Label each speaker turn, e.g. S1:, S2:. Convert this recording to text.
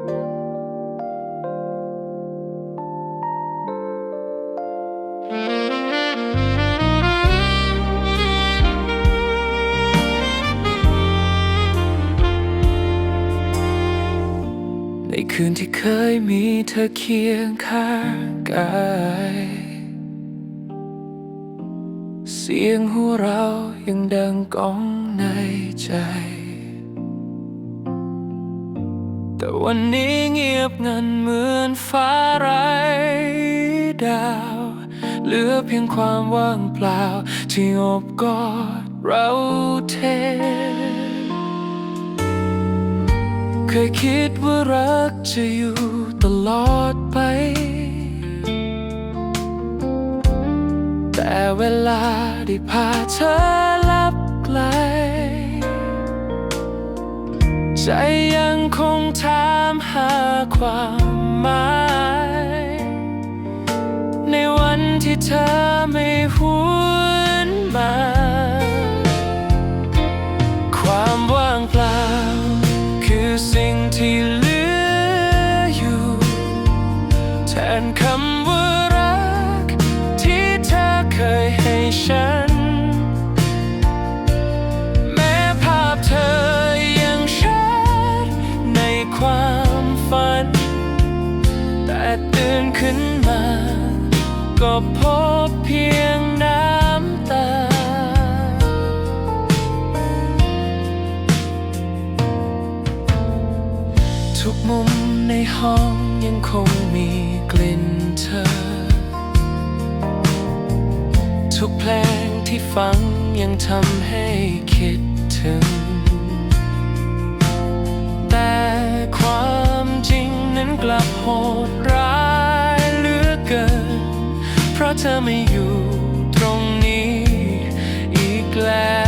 S1: ในคืนที่เคยมีเธอเคียงข้างกายเสียงหัวเรายังดังก้องในใจ แต่วันนี้เงียบงันเหมือนฟ้าไร้ดาว เหลือเพียงความว่างเปล่า ที่อบกอดเราเท เคยคิดว่ารักจะอยู่ตลอดไป แต่เวลาได้พาเธอ ใจยังคงถามหาความหมาย ในวันที่เธอไม่หวนมา ความว่างเปล่า คือสิ่งที่เหลืออยู่ แทนคำ ขึ้นมา ก็พบเพียงน้ำตา ทุกมุมในห้องยังคงมีกลิ่นเธอ ทุกเพลงที่ฟังยังทำให้คิดถึง แต่ความจริงนั้นกลับโหด ราะเธอไม่อยู่ตรงนี้อีกแล้ว